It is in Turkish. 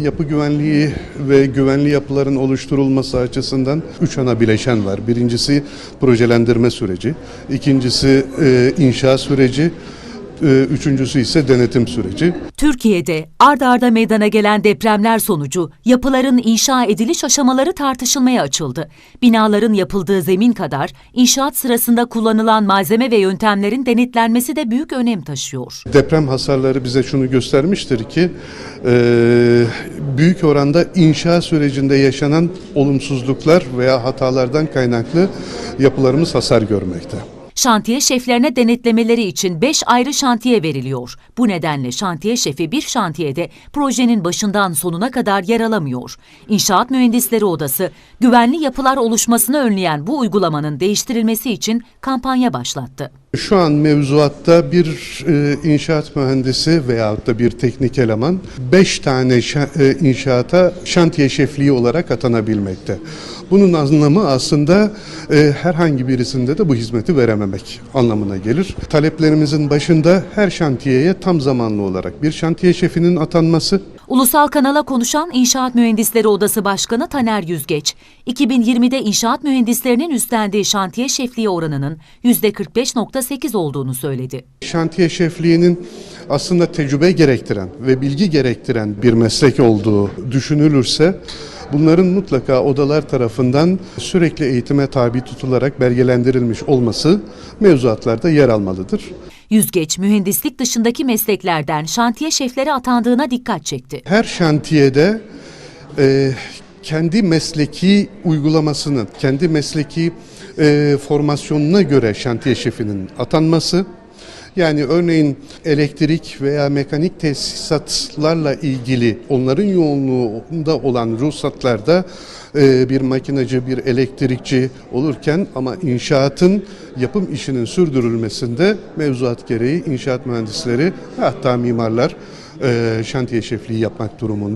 Yapı güvenliği ve güvenli yapıların oluşturulması açısından üç ana bileşen var. Birincisi projelendirme süreci, ikincisi e, inşa süreci, e, üçüncüsü ise denetim süreci. Türkiye'de ard arda meydana gelen depremler sonucu yapıların inşa ediliş aşamaları tartışılmaya açıldı. Binaların yapıldığı zemin kadar inşaat sırasında kullanılan malzeme ve yöntemlerin denetlenmesi de büyük önem taşıyor. Deprem hasarları bize şunu göstermiştir ki e, büyük oranda inşa sürecinde yaşanan olumsuzluklar veya hatalardan kaynaklı yapılarımız hasar görmekte. Şantiye şeflerine denetlemeleri için 5 ayrı şantiye veriliyor. Bu nedenle şantiye şefi bir şantiyede projenin başından sonuna kadar yer alamıyor. İnşaat Mühendisleri Odası güvenli yapılar oluşmasını önleyen bu uygulamanın değiştirilmesi için kampanya başlattı. Şu an mevzuatta bir e, inşaat mühendisi veyahut da bir teknik eleman 5 tane e, inşaata şantiye şefliği olarak atanabilmekte. Bunun anlamı aslında e, herhangi birisinde de bu hizmeti verememek anlamına gelir. Taleplerimizin başında her şantiyeye tam zamanlı olarak bir şantiye şefinin atanması, Ulusal kanala konuşan İnşaat Mühendisleri Odası Başkanı Taner Yüzgeç, 2020'de inşaat mühendislerinin üstlendiği şantiye şefliği oranının %45.8 olduğunu söyledi. şantiye şefliğinin aslında tecrübe gerektiren ve bilgi gerektiren bir meslek olduğu düşünülürse bunların mutlaka odalar tarafından sürekli eğitime tabi tutularak belgelendirilmiş olması mevzuatlarda yer almalıdır. Yüzgeç, mühendislik dışındaki mesleklerden şantiye şefleri atandığına dikkat çekti. Her şantiyede e, kendi mesleki uygulamasının, kendi mesleki e, formasyonuna göre şantiye şefinin atanması, yani örneğin elektrik veya mekanik tesisatlarla ilgili onların yoğunluğunda olan ruhsatlarda e, bir makinacı, bir elektrikçi olurken ama inşaatın yapım işinin sürdürülmesinde mevzuat gereği inşaat mühendisleri hatta mimarlar e, şantiye şefliği yapmak durumunda.